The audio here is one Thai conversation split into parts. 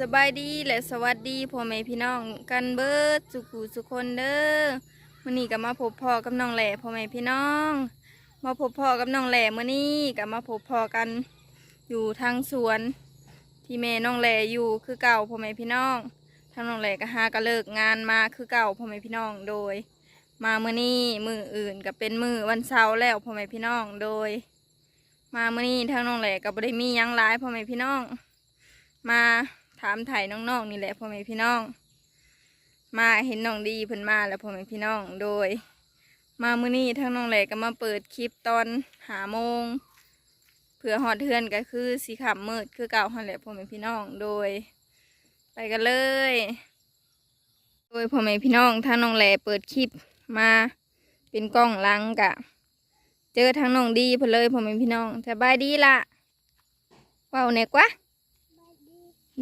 สบายดีและสวัสดีพ่อแม่พี่น้องกันเบิดสุขุสุคนเด้อมื้อนี้ก็มาพบพ่อกับน้องแหล่พ่อแม่พี่น้อง มาพบพ่อกับน้องแหล่มื้อนี้ก็มาพบพ่อกัน อยู่ทางสวน ที่แม่น้องแหล่อยู่คือเก่าพ่อแม่พี่น้องทางน้องแหล่ก็หาก็เลิกงานมาคือเก่าพ่อแม่พี่น้องโดย มามื้อนี้มืออื่นก็เป็นมือวันเสาร์แล้วพ่อแม่พี่น้องโดย มามื้อนี้ทางน้องแหล่ก็บ่ได้มียังหลายพ่อแม่พี่น้อง มา ถามไถ่น้องๆนี่แหละพ่อแม่พี่น้อง มาเห็นน้องดีเพิ่นมาแล้วพ่อแม่พี่น้องโดย มามื้อนี้ทั้งน้องแหลกก็มาเปิดคลิปตอนหาโมงเพื่อหอดเทือนก็คือสีขำมืดคือเก่าหันแหละพ่อแม่พี่น้องโดย ไปกันเลย โดยพ่อแม่พี่น้องทั้งน้องแหลเปิดคลิปมาเป็นกล้องลังกะ เจอทั้งน้องดีเพิ่นเลยพ่อแม่พี่น้องสบายดีละว้าเนี่ยกว่า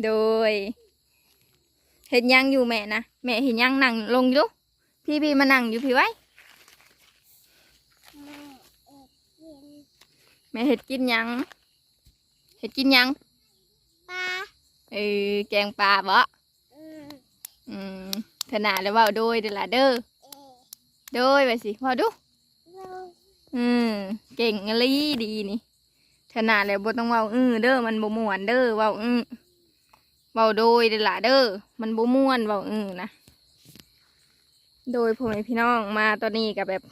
โดย เห็นยังอยู่แม่นะแม่เห็นยังนั่งลงอยู่พี่พี่มานั่งอยู่พี่ไว้ แม่เห็ดกินยัง เห็ดกินยังปลาเออแกงปลาบ่อืมอืมขนาดแล้วเว่าโดยเด้อล่ะเด้อเอโดยไปสิเว่าดูเราอืมเก่งอลีดีนี่ขนาดแล้วบ่ต้องเว้าอื้อเด้อมันบ่ม่วนเด้อเว้าอื้อ เว้าโดยเดล่ะเด้อมันบ่ม่วนเว้าอื้อนะโดยพ่อแม่พี่น้องมาตอนนี้ก็แบบ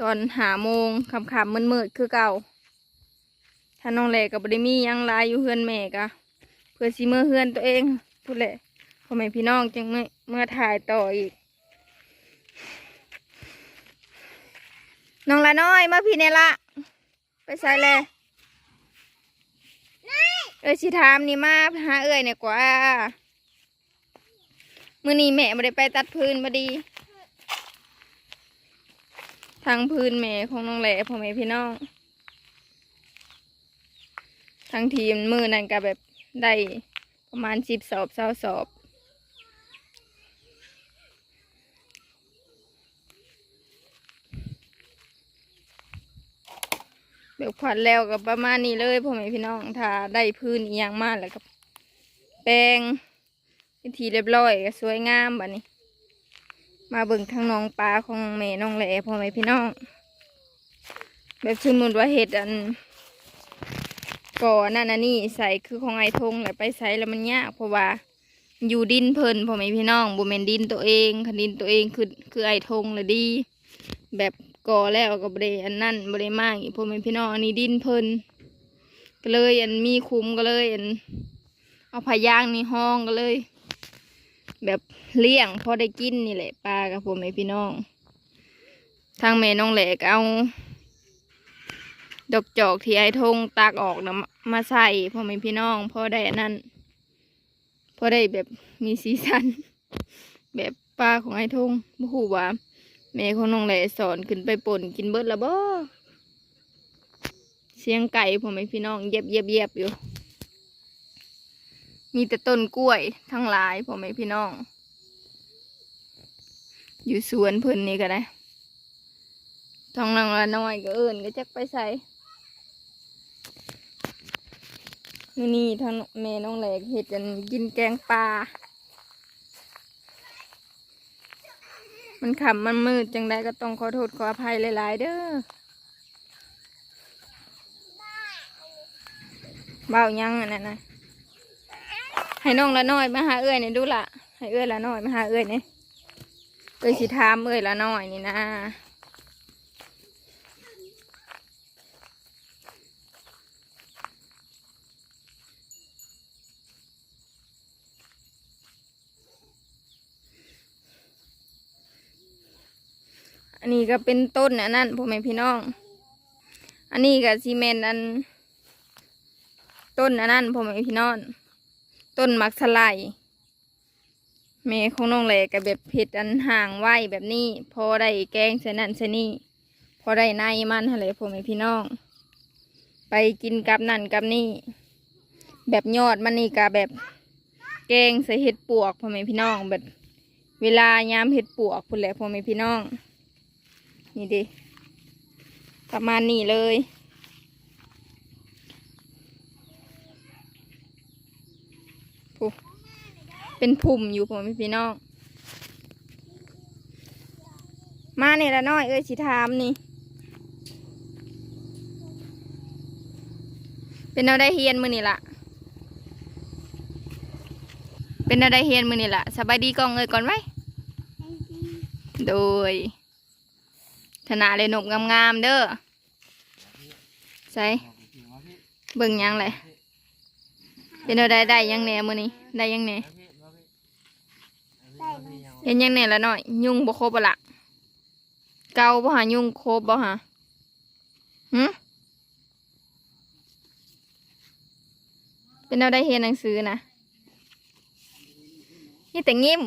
ตอนหาโมงค่ำๆมืดๆคือเก่าถ้าน้องแหลก็บ่ได้มีหยังลายอยู่เฮือนแม่ก็เพื่อสิเมื่อเฮือนตัวเองพูดแหละพ่อแม่พี่น้องจึงเมื่อเมื่อถ่ายต่ออีกน้องละน้อยมาพี่เนละไปใส่เลย เอ้ยสิถามนี่มาหาเอ้ยเนี่ยกว่า มื้อนี้แม่ไม่ได้ไปตัดพื้นมาดี ทางพื้นแม่ของน้องแหล่พ่อแม่พี่น้อง ทางทีมมือนั่นก็แบบได้ประมาณสิบสอบเศร้าสอบ แบบขวัญแล้วกับประมาณนี้เลยพ่อแม่พี่น้องถ้าได้พื้นอีหยังมากแล้วก็แปลงพิธีเรียบร้อยก็สวยงามแบัดนี้ มาเบิ่งทางน้องปลาของแม่น้องแหล่พ่อแม่พี่น้อง แบบสมมติว่าเห็ดอันก่อนั่นอันนี่ใส่คือของไอ้ทงแหละไปใส่แล้วมันยากเพราะว่าอยู่ดินเพลินพ่อแม่พี่น้องบุเมนดินตัวเองคันดินตัวเองคือคือไอ้ทงเลยดี แบบ ก่อแล้วก็บริอันนั่นบริมากอีกพ่อแม่พี่น้องอันนี้ดินเพลินก็เลยอันมีคุ้มก็เลยอันเอาพายางนี่ห้องก็เลย แบบเลี้ยงพอได้กินนี่แหละปลากับพ่อแม่พี่น้อง ทางแม่น้องแหลกเอา ดอกจอกที่ไอ้ทงตากออกนะมาใส่พ่อแม่พี่น้องพอได้อันนั้นพอได้แบบมีสีสัน แบบปลาของไอ้ทงบ่ฮู้ว่า แม่ของน้องแหลสอนขึ้นไปป่นกินเบิดละบ่เสียงไก่ผมไม่พี่น้องเย็บเย็บเย็บอยู่ มีแต่ต้นกล้วยทั้งหลายผมไม่พี่น้อง อยู่สวนเพิ่นนี่ก็ได้ท้องนางละน้อยก็เอิญก็จักไปใส่มื้อนี่ทางแม่น้องแหลกเห็ดกันกินแกงปลา มันขำมันมืดจังได้ก็ต้องขอโทษขออภัยหลาย ๆ เด้อเบายังอันนั้นนะให้น้องละน้อยมาหาเอ้ยนี่ดูละให้เอ้ยละน้อยมาหาเอ้ยนี่เอ้ยสีทามเอ้ยละน้อยนี่นะ อันนี้ก็เป็นต้นอันนั้นพ่อแม่พี่น้อง อันนี้ก็ซีเมนต์อัน ต้นอันนั้นพ่อแม่พี่น้อง ต้นมักสไลด์แม่ของน้องแหลกับแบบเผ็ดอันห่างไว้แบบนี้ พอได้แกงใส่นั่นใส่นี่พอได้ในมันอะไรพ่อแม่พี่น้อง ไปกินกับนั่นกับนี่ แบบยอดมันนี่กับแบบแกงใส่เห็ดปวกพ่อแม่พี่น้องแบบ เวลายามเห็ดปวกพุ่นแหละพ่อแม่พี่น้อง นี่ดิประมาณนี้เลย เป็นผุ่มอยู่ผมพี่น้อง มาเนี่ยละน้อยเอ้ยสิทามนี่ เป็นเราได้เฮียนมือนี่ละเป็นอาไรเฮียนมือนี่ละสบายดีกองเงยก่อนไหมโดย ธนาเลยหนกงามๆเด้อใส่เบิ่งยังเลยเป็นอาได้ได้ยังแหน่มือนี้ได้ยังแหน่เห็นยังแหน่ละหน้อย ยุ่งบ่ครบอะละเกาบ่หายุ่งครบบ่หาหึเป็นเอาได้เรียนหนังสือนะนี่แต่งิ้ม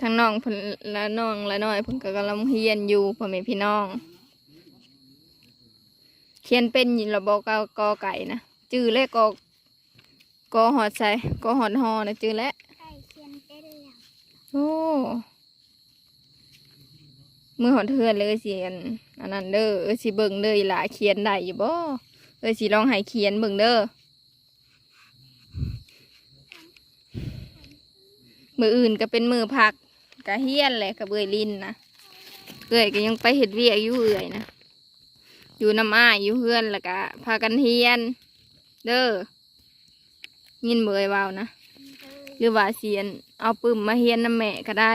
ทั้งน้องเพิ่นละน้องละน้อยเพิ่นก็กำลังเรียนอยู่พ่อแม่พี่น้อง เขียนเป็นยินระบอกกอไก่นะจื้อเลขกอกอหอดใส่กอหอดหอนะจื้อแล้วใกล้เคียนเป็นแล้วโอ้มือหอดเทือนเลยสิอันอันนั้นเด้อเออสิเบิ่งเลยล่ะเขียนได้อยู่บ่เออสิลองให้เขียนเบิ่งเด้อมืออื่นก็เป็นมือพัก กะเฮียนแหละกะเบยลินนะเอื่อยก็ยังไปเห็ดเวียกอยู่เอื่อยนะอยู่น้ำอ้ายอยู่เฮือนแล้วก็พากันเฮียน เด้อยินเบยเบานะหรือว่าเสียน เอาปึ้มมาเฮียนน้ำแม่ก็ได้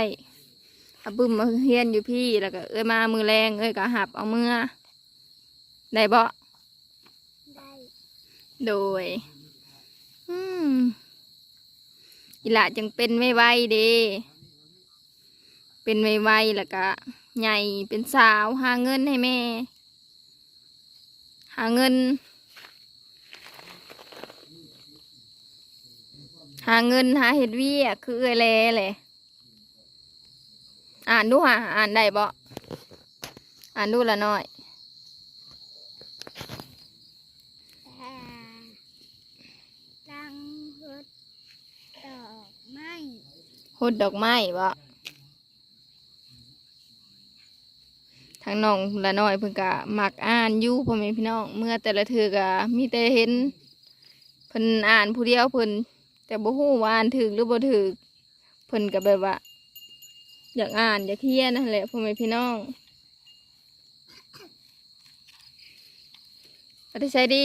เอาปึ้มมาเฮียนอยู่พี่แล้วก็เอ้ยมามือแรงเอ้ยก็หับเอาเมื่อได้บ่ได้โดยอืมอีหละจังเป็นไม่ไหวๆเด้ เป็นไม่ไหวๆแล้วก็ใหญ่เป็นสาวหาเงินให้แม่ หาเงิน หาเงินหาเห็ดเวียกคือเอ้ยแลแหละอ่านดูหาอ่านได้บ่อ่านดูละหน่อยแต่ดังรถดอกไม้หดดอกไม้บ่ ทางน้องละน้อยเพิ่นก็มักอ่านอยู่พ่อแม่พี่น้องเมื่อแต่ละเทือก็มีแต่เห็นเพิ่นอ่านผู้เดียวเพิ่นแต่บ่ฮู้ว่าอ่านถึกหรือบ่ถึกเพิ่นก็แบบว่า อยากอ่านอยากเรียนนั่นแหละพ่อแม่พี่น้องมาแต่ใช้ดี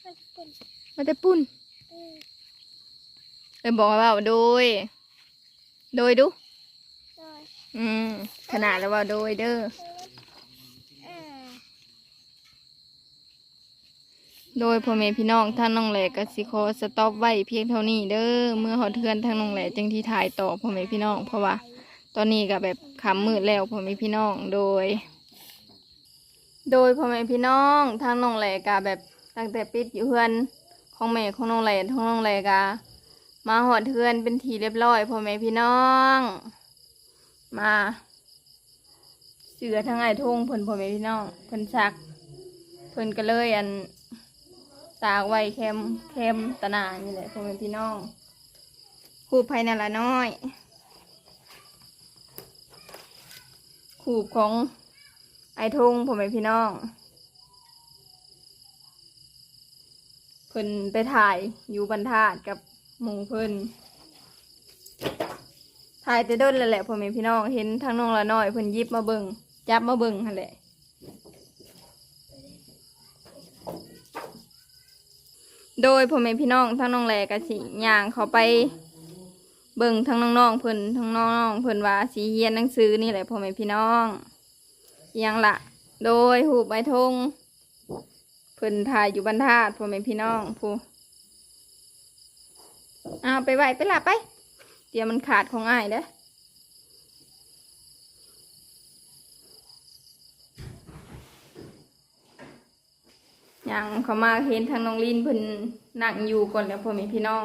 ไปเป็นมาแต่ปุ่นเออเลยบอกว่าโดย โดยดูโดยอืมขนาดแล้วว่าโดยเด้อเอ โดยพ่อแม่พี่น้องท่านน้องแหลกกสิขอสต็อปไว้เพียงเท่านี้เด้อเมื่อหอดเทือนทางน้องแหลจึงที่ถ่ายต่อพ่อแม่พี่น้อง เพราะว่า ตอนนี้ก็แบบขำมืดแล้วพ่อแม่พี่น้องโดย โดยพ่อแม่พี่น้องทางน้องแหลกะแบบตั้งแต่ปิดอยู่เฮือนของแม่ของน้องแหลของน้องแหลกะมาหอดเทือนเป็นทีเรียบร้อยพ่อแม่พี่น้อง มาเสือทั้งไอ้ทงเพิ่นพ่อแม่พี่น้องเพิ่นซักเพิ่นก็เลยอัน ตากไว้แคมแคมตะนานี่แหละพ่อแม่พี่น้องคูบภายในละน้อยคูบของไอทงพ่อแม่พี่น้องเพิ่นไปถ่ายอยู่บรรทัดกับหมูเพิ่นถ่ายแต่ด้นแล้วแหละพ่อแม่พี่น้องเห็นทั้งน้องละน้อยเพิ่นยิบมาเบิ่งจับมาเบิ่งหั่นแหละ โดยพ่อแม่พี่น้องทั้งน้องแหลกะสิย่างเขาไป เบิ่งทั้งน้องๆเพิ่นทั้งน้องๆเพิ่นว่าสิเรียนหนังสือนี่แหละพ่อแม่พี่น้องยังละโดยหูใบทงเพิ่นถ่ายอยู่บรรทัดพ่อแม่พี่น้องผู้เอาไปไหวไปละไป เดี๋ยวมันขาดของอ้ายเด้อ ยังเขามาเห็นทางน้องลินเพิ่นนั่งอยู่ก่อนแล้วพ่อแม่พี่น้อง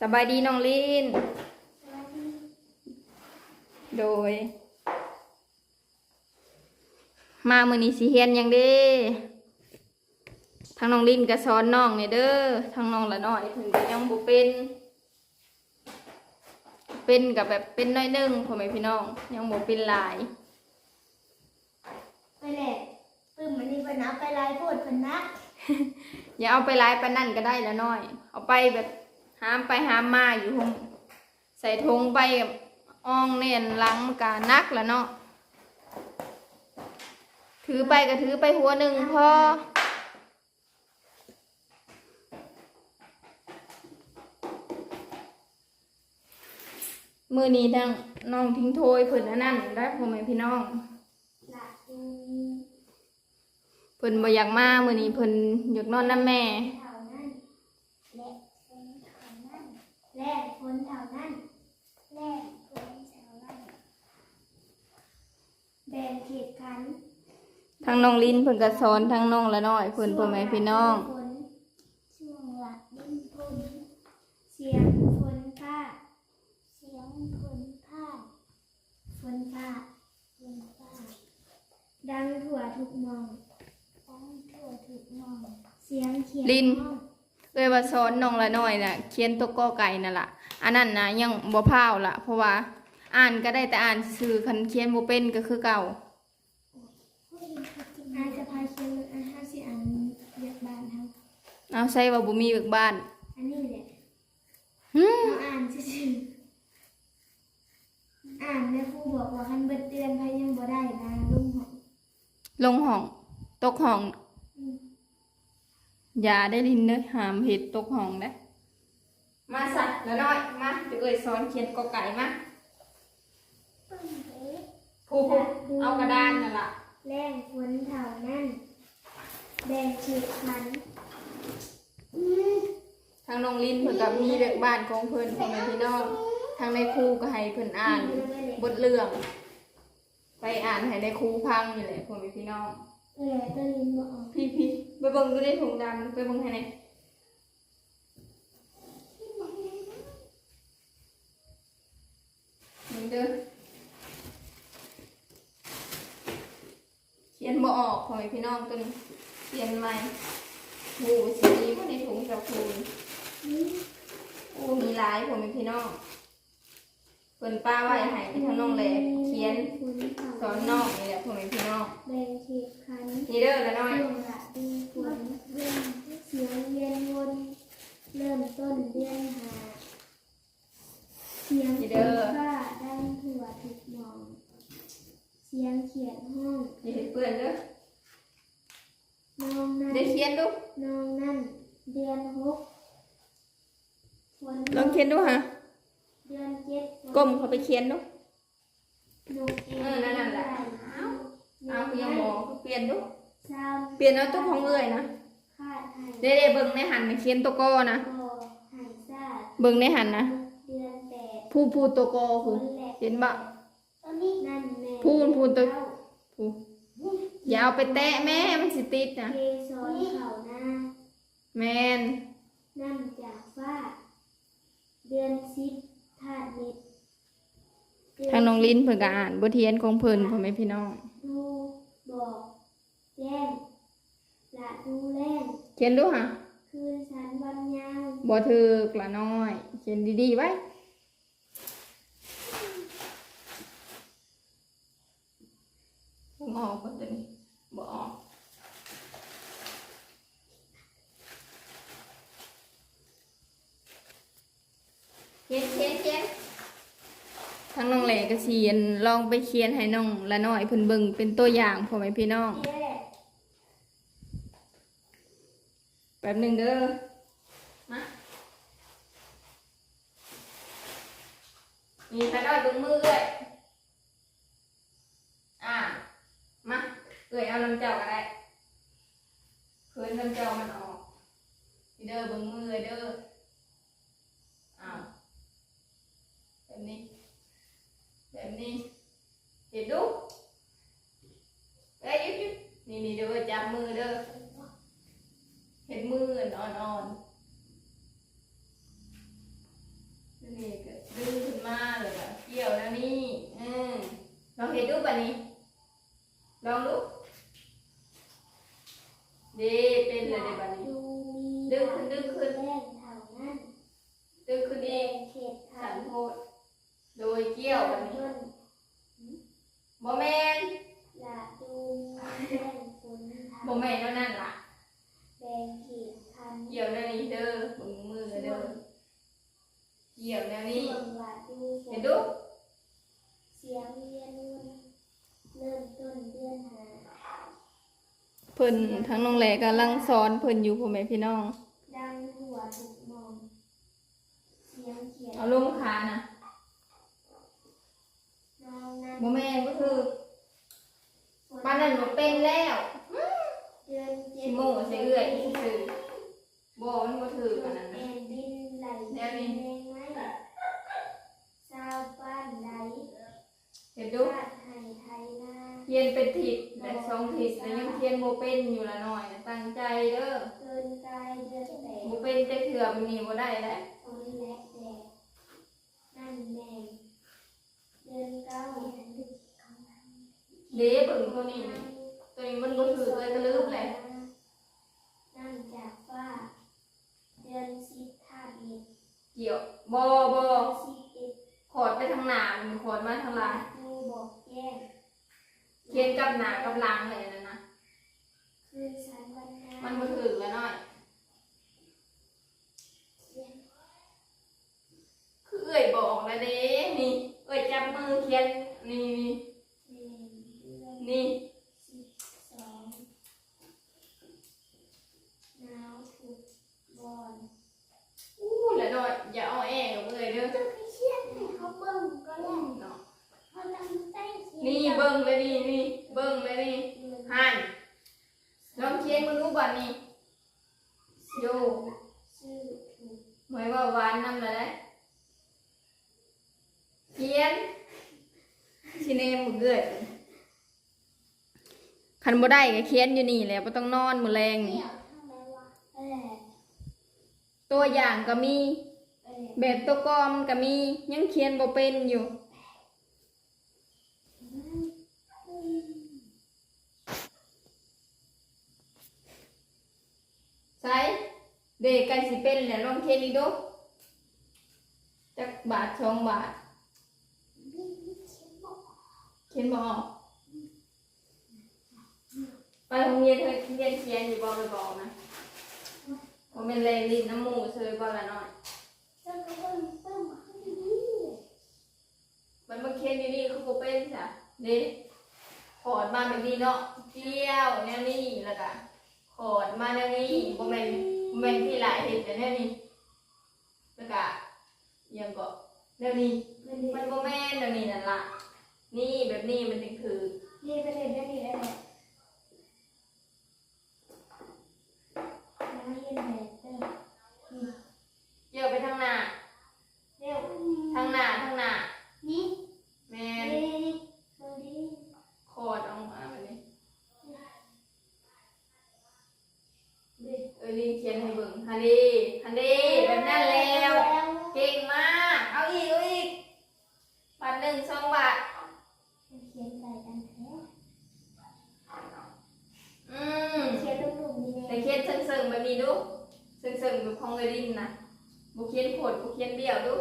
สบายดีน้องลินโดย มามือนี้สิเฮียนยังเด้ทางน้องลินก็สอนน้องเนี่ยเด้อทางน้องละน้อยเพิ่นก็ยังบ่เป็น เป็นกับแบบเป็นน้อยหนึงพ่อแม่พี่น้อง ยังบ่เป็นหลายไปแหละปึ้มมันนี่เพิ่นเอาไปลายโพดเพิ่นนะ อย่าเอาไปหลายปนั่นก็ได้ละน้อย เอาไปแบบหามไปหามมาอยู่หงใส่ทงไปอ่องเน่นลังกานักล้วเนาะถือไปก็ถือไปหัวหนึ่งพอมือนี้ดังน้องทิ้งโทยเพิ่นอันนั้นได้พ่อแม่พี่น้อง ละดู เพิ่นบ่อยากมามื้อนี้เพิ่นอยากนอนนำแม่ เท่านั้นและคนเท่านั้นและคนเท่านั้นและคนเท่านั้นแบ่งเขตขันทางน้องลินเพิ่นก็สอนทางน้องละน้อยเพิ่นพ่อแม่พี่น้องฝนช่วงหลักดินฝนเสียงฝนฟ้าเสียงฝนฟ้าฝนฟ้าฝนฟ้าดังทั่วทุกหมองดังทั่วทุกหมอง เสียงเขียนลินห้องเอ้ยว่าสอนน้องละน้อยน่ะเขียนตัวกอไก่นั่นล่ะ อันนั้นน่ะยังบ่พราวล่ะ เพราะว่าอ่านก็ได้แต่อ่านซื่อๆคันเขียนบ่เป็นก็คือเก่า อาจะพาเขียนอาห้าสิอันเรียกบ้านเขาเอาใส่ว่าบ่มีเบิกบ้านอันนี้แหละหึเราอ่านซื่อๆอ่านแม่ครูบอกว่าคันเบิดเดือนพายังบ่ได้นะลุงหองลงห้องตกห้องอืม อย่าได้ลินเด้อห้ามเฮ็ดตกห้องเด้อมาสัตว์ละน้อยมาเดี๋ยวเอ้ยสอนเขียนกอไก่มาผู้ๆเอากระดานนั่นล่ะแรงฝนเท่านั้นแบ่งเขตขันอืมทางน้องลินเพิ่นก็มีเรื่องบ้านของเพิ่นพ่อแม่พี่น้องทางในครูก็ให้เพิ่นอ่านบทเรื่อง ไปอ่านให้ได้ครูพังนี่แหละพ่อแม่พี่น้อง เออตัวลินบ่ออกพี่พี่ไปเบิ่งดูในถุงดำไปเบิ่งให้ไหนอยเบิ่งเด้อเขียนบ่ออกพ่อแม่พี่น้องตัวนี้เขียนใหม่โอ้สีบ่ในถุงเจ้าครูนี่อืมโอ้มีหลายพ่อแม่พี่น้อง เพิ่นป้าไว้ให้ทางน้องแหลเขียนฝนเท่าสอนน้องนี่แหละพ่อแม่พี่น้องแบ่งเขตขันนี่เด้อละน้อยช่วงละดีฝนเดือนเสียงเวียนวนเริ่มต้นเดือนหาเสียงฝนฟ้าดังทั่วทุกหมอง เสียงเขียนห้องอย่าเห็นเปื้อนเด้อน้องนั่นได้เขียนดูน้องนั่นเดือนหกฝนลองเขียนดูฮะเดือนเจ็ดฝนก้มเข้าไปเขียนดูนกเอ็เออนั่นน่ะแหละเอาเอาคือยังบอกเปลี่ยนดูสามเปลี่ยนเอาตัวของเอ้ยนะคาดให้เด้ๆเบิ่งในหันน่ะเขียนตัวกอนะก็ให้ซาดเบิ่งในหันนะเดือนแปดผู้ผู้ตัวกอฝผู้นแหละเห็นบ่ ตอนนี้นั่นแม่พูนพูนตัวเจ้าผู้อย่าเอาไปแตะแม่มันสิติดนะเกสรเขาหน้าแมน นั่นจากฟ้า เดือนสิบ ธาตุเม็ดเดืทางน้องลิ้นเพิ่นก็อ่านบทเรียนของเพิ่นพ่อแม่พี่น้องดูบอกแจ้งละดูแลงเขียนดูฮะคืนสันวันยาวบ่ถึกละน้อย เขียนดีๆไว้บ่ออกบ่ตัวนี้บ่ออก ขียนเขียนเขียนทางน้องแหล่ก็เขียนลองไปเขียนให้น้องละน้อยเพิ่นเบิ่งเป็นตัวอย่างพ่อแม่พี่น้องนี่แหละแป๊บหนึงเด้อมามีละน้อยเบิ่งมือเลยอ่ามาเอ้ยเอาน้ำเจ้าก็ได้เพิ่นน้ำเจ้ามันออกนี่เด้อเบิ่งมือเลยเด้ออ้าว แบบนี้ แบบนี้เห็นดูเอ้ยหยุดหยุดนี่นี่เด้อจับมือเด้อเห็นมืออ่อนอ่อนๆนี่ก็ดึงขึ้นมาเลยก็เกี่ยวแล้วนี่อืมลองเห็นดูป่ะนี่ลองดูดีเป็นเลยเดี๋ยวป่ะนี้ ดูมี ดึงขึ้นดึงขึ้น แรงเท่านั้น ดึงขึ้น แบ่ เอง งเขตขั สั น นโทษโดยเกี่ยวป่ะนี้ ต้น บ่แมน ละดูมีแรงฝนเท่า บ่แมนเท่านั้นล่ะ แบ่งเขตขัน เกี่ยวได้นี่เด้อมือมือเด้อ หวัดดูฝ เห็ น นดู เสียงเรียนรุ่นเริ่มต้นเดือนหา เพิ่น ทั้งน้องแหล่กำลังสอนเพิ่นอยู่พ่อแม่พี่น้อง ดังทั่วทุกมองเสียงเขียนเอาลงขานะน้องนั้นบ่แม่นก็คือปานนั้นบ่เป็นแล้วเดือนเจ็สิดโม่ใส่เอื้อยอีซื่อบ่มันบ่ถือปานนั้นแอนะนดินไหล แนวนี้ แรงไหมชาวบ้านไหล เห็นดู บ้านไทยไทยนา เทียนเป็นทิศและ สองทิศแล้วยังเทียนบ่เป็นอยู่ละหน่อยนะตั้งใจเด้อเกินกายเดือนแปดบ่เป็นแต่เถื่อมันนี่บ่ได้แล้วฝนและแดดนั่นแม่เดือนเก้าเด้เบิ่งตัวนี้นี่ตัวนี้มันบ่ถือเลยก็ลืมแหละนั่นจากฟ้าเดือนสิบธาตุเอ็ดเกี่ยวบ่บ่สิบเอ็ดขอดไปทางหน้ามันขอดมาทางหลัง ดูบอกแก้มเขียนกับหน้ากับหลังเลยนั่นนะ คืนสันวันนา มันบ่ถือแล้วหน่อย คือเอ้ยบอกแล้วเด้นี่ เอ้ยจับมือเขียนนี่นเดือนนี่สิบสองหนาวถูกบอลอู้แล้วหน่อยอย่าเอาแอกับเอ้ยเด้อจะไปเขียนให้เขาเบิ่งก็แล้วนี่เบิ่งเลยนี่นี่เบิ่งเลยนี่ เดือน หันลองเขียน มึงรู้บ่นี่โยชื่อถูกหมายว่าหวานนำละได้เขียนชิเนมบ่เกิดคันบ่ได้ก็เขียนอยู่นี่แหละบ่ต้องนอนมื้อแรงนี่เดี่ยวทำไมวะเออตัวอย่างก็มีเออแบบตัวกอมก็มียังเขียนบ่เป็นอยู่ ใส่เด็กไก่สิเป็นแหละลองเขียนอีกดูจักบาทสองบาทเขียนบออกไปโรงเรียนเธอเรียนเขียนอยู่บอไปบอกนะผมเป็นแรงลิ้นน้ำมูกเชยบอละหน่อยมันมาเขียนอยู่นี่คือโบเป็นจ้ะเด็ขอดมาแบบนี้เนาะเกี้ยวแนวนี้แล้วก็ ขอดมาแนวนี้โบแมนบ่แมนที่หลายเห็นแต่แนวนี้แล้วก็อิหยังก็แนวนี้มันดีมันโบแมนแนวนี้นั่นล่ะนี่แบบนี้มันถึงคือ นี่ประเด็นได้ดีได้แหละมาเรียนแบบเด้อนี่ เกี่ยวไปทางหน้า เร็ว ทางหน้าทางหน้า นี่ แม นี่ น นี่มึงดี คอดออกมาแบบนี้ ดิ เออลินเขียนให้เบิ่งฮันดีฮันดีแบบนั้นแล้ว เก่งมาก เอาอีกเอาอีกบาทหนึ่งสองบาท เขียนใส่กันแท้ อืม เขียนลูกๆนี่ แต่ แน่ เขียนเซิงๆแบบนี้ดูเซิงๆแบบของเอลินนะบุเขียนโผดบุเขียนเดี่ยวดู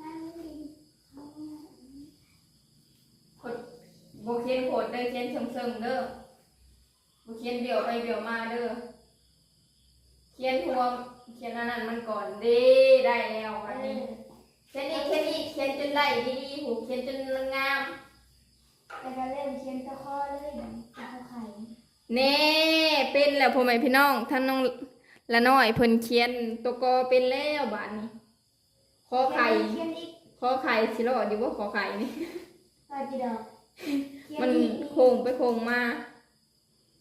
นั่งดิ โผดบุเขียนโผดได้อเขียนเซิงๆเด้อบุเขียนเดี่ยวไปเดี่ยวมาเด้อเขียนรวมเขียนอันนั้นมันก่อนเด้ได้แล้วอันนี้ เขียนอีกเขียนอีกเขีย นจนได้ดีๆหูเขียนจนงามแล้วก็เริ่มเขียนตะข้อเลยตะข้อไข่เน่เป็นแล้วพ่อแม่พี่น้องท่านน้องละน้อยเพิ่นเขียนตัวกอเป็นแล้วบาดนี้ขอไข่เขียนอีกขอไข่สิรอดอยู่ว่าขอไข่นี่ก็จะดอกเขียมันอีกโค้งไปโค้งมา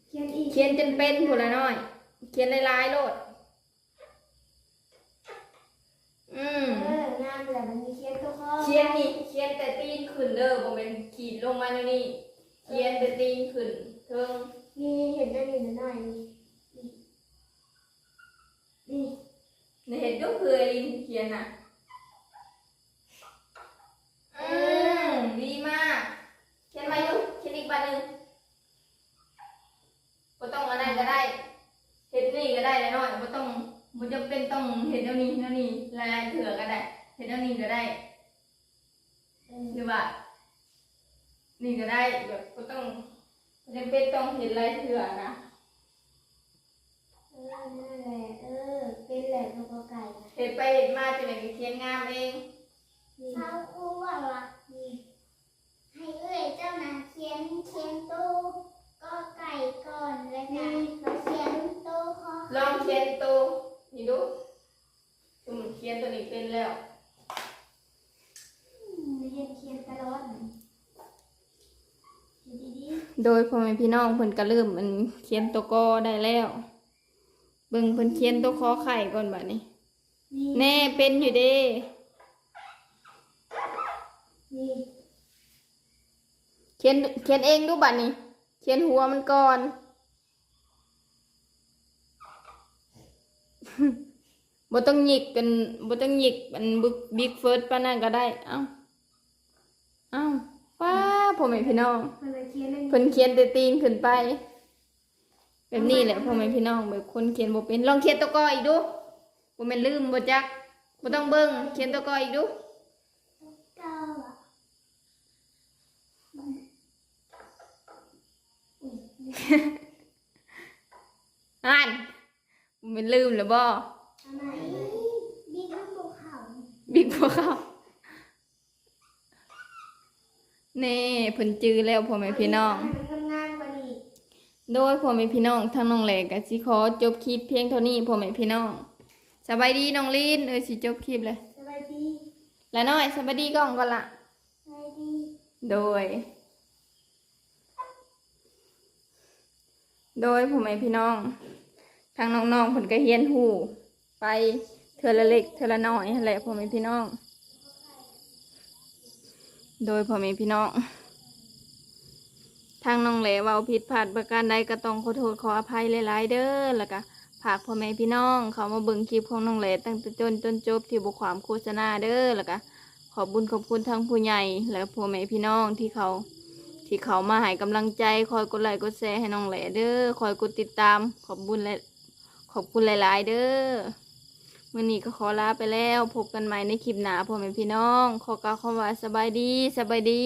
เขียนอีกเขียนจนเป็นผู้ละน้อย เขียนลายๆโลดอืม เอองามแหละมันมีเขียนตัวข้อเขียนนี่เขียนแต่ตีนขึ้นเด้อบ่แม่นขีดลงมาเดี๋ยวนี้เขียนแต่ตีนขึ้นเทิงนี่เห็นได้นี่หน่อยนี่นี่ในเห็นก็คือไอรินเขียนน่ะอืมดีมาก เขียนมาอยู่เขียนอีกบาทหนึ่งก็ต้องอะไรก็ได้เห็ดนี่ก็ได้แล้วน้อยก็ต้องมันจะเป็นต้องเห็ดเท่านี้เท่านี้ลายเถื่อก็ได้ เห็ดเท่านี้ก็ได้เออหรือว่านี่ก็ได้แบบก็ต้องมันจะเป็นต้องเห็ดลายเถื่อนะเออนั่นแหละเออ เป็นเป็นแหล่ตัวกอไก่นะเห็ดไปเห็ดมาจะไหนเขียนงามเองเขาคู่ว่าว่านี่ให้เอ้ยเจ้านะเขียนเขียนตู้ก็ไก่ก่อนแล้วกันเราเขียนตู้คอลองเขียนตัวนี่ดูคือมันเขียนตัวนี้เป็นแล้ว เรียนเขียนตลอดเขียนดี โดยพ่อแม่พี่น้องเพิ่นก็เริ่มมันเขียนตัวกอได้แล้วเบิ่งเพิ่นเขียนตัวคอไข่ก่อนบัดนี้ แน่เป็นอยู่เด้นี่เขียนเขียนเองดูบัดนี้ เขียนหัวมันก่อนบ่ต้องหยิกกันบ่ต้องหยิกมันบึกบิ๊กเฟิร์สปานนั้นก็ได้ เอา้า พ่อแม่พี่น้องมันเลยเขียนเลยเพิ่นเขียนแต่ตีนขึ้นไป แบบนี้แหละพ่อแม่พี่น้องแบบคนเขียนบ่เป็นลองเขียนตัวกออีกดูบ่แม่นลืมบ่จักบ่ต้องเบิ่งเขียนตัวกออีกดูเก้าอะอุ้ยอ่านบ่แม่นลืมหรือบ่ทำไมบิ๊กลูกภูเขาบิ๊กบ่เข้า แน่เพิ่นจื้อแล้วพ่อแม่พี่น้องให้มันงามๆกว่านี้โดยพ่อแม่พี่น้องทั้งน้องแหลกกับสิขอจบคลิปเพียงเท่านี้พ่อแม่พี่น้องสบายดีน้องลีนเออสิจบคลิปเลยสบายดีแล้วน้อยสบายดีกล้องก่อนละสบายดีโดย โดยพ่อแม่พี่น้องทางน้องๆผลก็เฮียนหูไปเทอละเล็กเทอละน้อยนั่นแหละพ่อแม่พี่น้อง โดยพ่อแม่พี่น้อง ทางน้องแหลเว่าผิดพลาดประการใดก็ต้องขอโทษขออภัยหลายๆเด้อแล้วก็ฝากพ่อแม่พี่น้อง เขามาเบิ่งคลิปของน้องแหลตั้งแต่จนจนจบที่บุความโฆษณาเด้อแล้วก็ขอบบุญขอบคุณทั้งผู้ใหญ่และพ่อแม่พี่น้องที่เขา ที่เขามาให้กำลังใจ คอยกดไลค์กดแชร์ให้น้องแหลเด้อคอยกดติดตาม ขอบบุญและขอบคุณหลาย ๆ เด้อ มื่อนี้ก็ขอลาไปแล้ว พบกันใหม่ในคลิปหน้าพ่อแม่พี่น้อง ขอกล่าวคำว่าสบายดีสบายดี